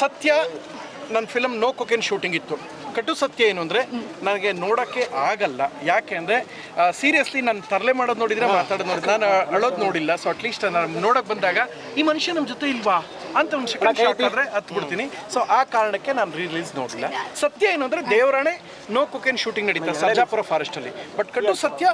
ಸತ್ಯ ನನ್ನ film no cocaine shooting ಇತ್ತು. ಕಟ್ಟು ಸತ್ಯ ಏನು ಅಂದರೆ ನನಗೆ ನೋಡೋಕ್ಕೆ ಆಗಲ್ಲ. ಯಾಕೆ ಅಂದರೆ ಸೀರಿಯಸ್ಲಿ ನಾನು ತರಲೆ ಮಾಡೋದು ನೋಡಿದರೆ ಮಾತಾಡೋದು ನೋಡಿದ್ರೆ ನಾನು ಅಳೋದು ನೋಡಿಲ್ಲ. ಸೊ ಅಟ್ಲೀಸ್ಟ್ ನಾನು ನೋಡೋಕೆ ಬಂದಾಗ ಈ ಮನುಷ್ಯ ನಮ್ಮ ಜೊತೆ ಇಲ್ವಾ? ಅಂತ ಒಂದು ಸೆಕೆಂಡ್ ಶಾಟ್ ಆದರೆ ಹತ್ತು ಬಿಡ್ತೀನಿ ಸೊ ಆ ಕಾರಣಕ್ಕೆ ನಾನು ರಿಲೀಸ್ ನೋಡಿಲ್ಲ ಸತ್ಯ ಏನು ಅಂದರೆ ದೇವರಾಣೆ ನೋ ಕೊಕೆನ್ ಶೂಟಿಂಗ್ ನಡೀತಾ ಸಜಾಪುರ ಫಾರೆಸ್ಟಲ್ಲಿ ಬಟ್ ಕಟ್ಟು ಸತ್ಯ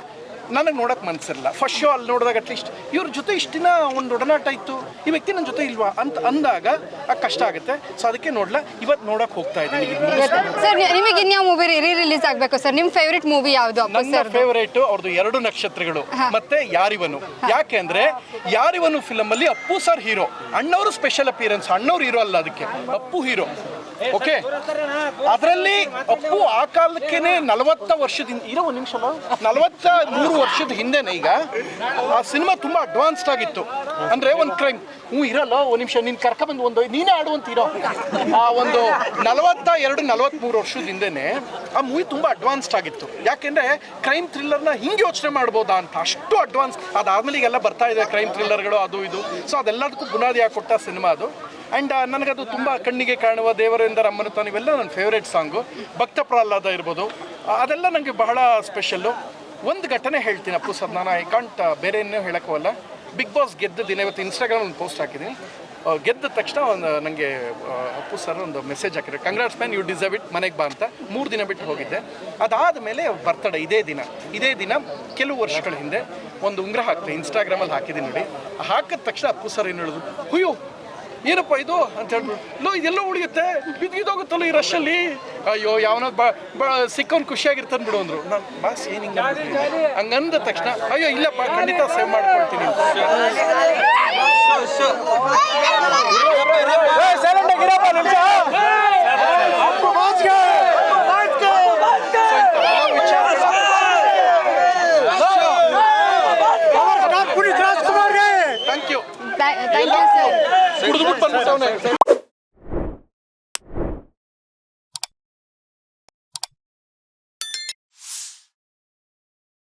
ನನಗೆ ನೋಡೋಕೆ ಮನಸ್ಸಿರಲ್ಲ ಫಸ್ಟ್ ಶೋ ಅಲ್ಲಿ ನೋಡಿದಾಗ ಅಟ್ಲೀಸ್ಟ್ ಇವ್ರ ಜೊತೆ ಇಷ್ಟು ದಿನ ಒಂದು ಒಡನಾಟ ಇತ್ತು. ಈ ವ್ಯಕ್ತಿ ನನ್ನ ಜೊತೆ ಇಲ್ವಾ ಅಂತ ಅಂದಾಗ ಆ ಕಷ್ಟ ಆಗುತ್ತೆ. ಸೊ ಅದಕ್ಕೆ ನೋಡಲ್ಲ ಇವತ್ತು ನೋಡೋಕೆ ಹೋಗ್ತಾ ಇದ್ದೀನಿ. ಸರ್ ನಿಮಗೆ ಇನ್ಯಾವ ಮೂವಿ ರೀ ರಿಲೀಸ್ ಆಗಬೇಕು ಸರ್ ನಿಮ್ಮ ಫೇವ್ರೇಟ್ ಮೂವಿ ಯಾವುದು ನನ್ನ ಫೇವ್ರೇಟ್ ಫೇವರೇಟ್ ಅವ್ರದ್ದು ಎರಡು ನಕ್ಷತ್ರಗಳು. ಮತ್ತೆ ಯಾರಿವನು. ಯಾಕೆ ಅಂದ್ರೆ ಯಾರಿವನು ಫಿಲಮ್ ಅಲ್ಲಿ ಅಪ್ಪು ಸರ್ ಹೀರೋ ಅಣ್ಣವರು ಸ್ಪೆಷಲ್ ಅಪಿಯರೆನ್ಸ್ ಅಣ್ಣವ್ರು ಹೀರೋ ಅಲ್ಲ ಅದಕ್ಕೆ. ಅಪ್ಪು ಹೀರೋ ಓಕೆ ಅದರಲ್ಲಿ ಅಪ್ಪು ಆ ಕಾಲಕ್ಕೆ ನಲವತ್ತ ವರ್ಷದಿಂದ ಇರೋ ಒಂದು ನಿಮಿಷ ನಲವತ್ತ ಮೂರು ವರ್ಷದ ಹಿಂದೆನೆ ಈಗ, ಆ ಸಿನಿಮಾ ತುಂಬಾ ಅಡ್ವಾನ್ಸ್ಡ್ ಆಗಿತ್ತು. ಅಂದ್ರೆ ಒಂದು ಕ್ರೈಮ್ ಹ್ಞೂ, ಇರಲ್ಲ, ಒಂದು ನಿಮಿಷ, ನೀನು ಕರ್ಕೊಂಬಂದು ಒಂದು, ನೀನೇ ಆಡುವಂತೀರೋ ಆ ಒಂದು ನಲವತ್ತ ಎರಡು ನಲವತ್ತ್ಮೂರು ವರ್ಷದ ಹಿಂದೆನೆ, ಆ ಮೂವಿ ತುಂಬಾ ಅಡ್ವಾನ್ಸ್ಡ್ ಆಗಿತ್ತು. ಯಾಕೆಂದ್ರೆ ಕ್ರೈಮ್ ಥ್ರಿಲ್ಲರ್ನ ಹಿಂಗೆ ಯೋಚನೆ ಮಾಡ್ಬೋದಾ ಅಂತ ಅಷ್ಟು ಅಡ್ವಾನ್ಸ್ ಅದಾದ್ಮೇಲೆ ಈಗೆಲ್ಲ ಬರ್ತಾ ಇದೆ ಕ್ರೈಮ್ ಥ್ರಿಲ್ಲರ್ಗಳು ಅದು ಇದು. ಸೊ ಅದೆಲ್ಲದಕ್ಕೂ ಬುನಾದಿ ಕೊಟ್ಟ ಸಿನಿಮಾ ಅದು. ಆ್ಯಂಡ್ ನನಗದು ತುಂಬ ಕಣ್ಣಿಗೆ ಕಾಣುವ ದೇವರೇಂದ್ರ ತಾನು ಇವೆಲ್ಲ ನನ್ನ ಫೇವ್ರೇಟ್ ಸಾಂಗು ಭಕ್ತ ಪ್ರಹ್ಲಾದ ಇರ್ಬೋದು. ಅದೆಲ್ಲ ನನಗೆ ಬಹಳ ಸ್ಪೆಷಲ್ಲು ಒಂದು ಘಟನೆ ಹೇಳ್ತೀನಿ, ಅಪ್ಪು ಸರ್. ನಾನು ಐ ಕಾಂಟ್ ಬೇರೆ ಏನೂ ಹೇಳೋಕ್ಕವಲ್ಲ ಬಿಗ್ ಬಾಸ್ ಗೆದ್ದ ದಿನ ಇವತ್ತು ಇನ್ಸ್ಟಾಗ್ರಾಮ್ ಒಂದು ಪೋಸ್ಟ್ ಹಾಕಿದ್ದೀನಿ. ಗೆದ್ದ ತಕ್ಷಣ ಒಂದು ನನಗೆ ಅಪ್ಪು ಸರ್ ಒಂದು ಮೆಸೇಜ್ ಹಾಕಿದ್ರು. Congrats man you deserve it ಮನೆಗೆ ಬಾ ಅಂತ. ಮೂರು ದಿನ ಬಿಟ್ಟು ಹೋಗಿದ್ದೆ. ಅದಾದ ಮೇಲೆ ಬರ್ತಡೆ ಇದೇ ದಿನ. ಇದೇ ದಿನ ಕೆಲವು ವರ್ಷಗಳ ಹಿಂದೆ ಒಂದು ಉಂಗ್ರ ಹಾಕ್ತೆ ಇನ್ಸ್ಟಾಗ್ರಾಮಲ್ಲಿ ಹಾಕಿದ್ದೀನಿ ನೋಡಿ. ಹಾಕಿದ ತಕ್ಷಣ ಅಪ್ಪು ಸರ್ ಏನು ಹೇಳಿದ್ರು, ಹುಯ್ಯೋ, ಏನಪ್ಪ ಇದು? ಅಂತ ಹೇಳಿದ್ರು ಲೋ, ಇದೆಲ್ಲ ಉಳಿಯುತ್ತೆ. ಬಿದ್ದಿದೋಗುತ್ತಲ್ಲ ಈ ರಶಲ್ಲಿ ಅಯ್ಯೋ ಯಾವನೋ ಬ ಬ ಸಿಕ್ಕೋನ್ ಖುಷಿಯಾಗಿರ್ತಾನೆ ಬಿಡು ಅಂದ್ರು. ನಾನು ಬಾಸ್ ಏನು ಹಿಂಗೆ ಹಂಗಂದ ತಕ್ಷಣ ಅಯ್ಯೋ ಇಲ್ಲಪ್ಪ ಖಂಡಿತ ಸೇವ್ ಮಾಡ್ಕೊಳ್ತೀನಿ thank you thank you sir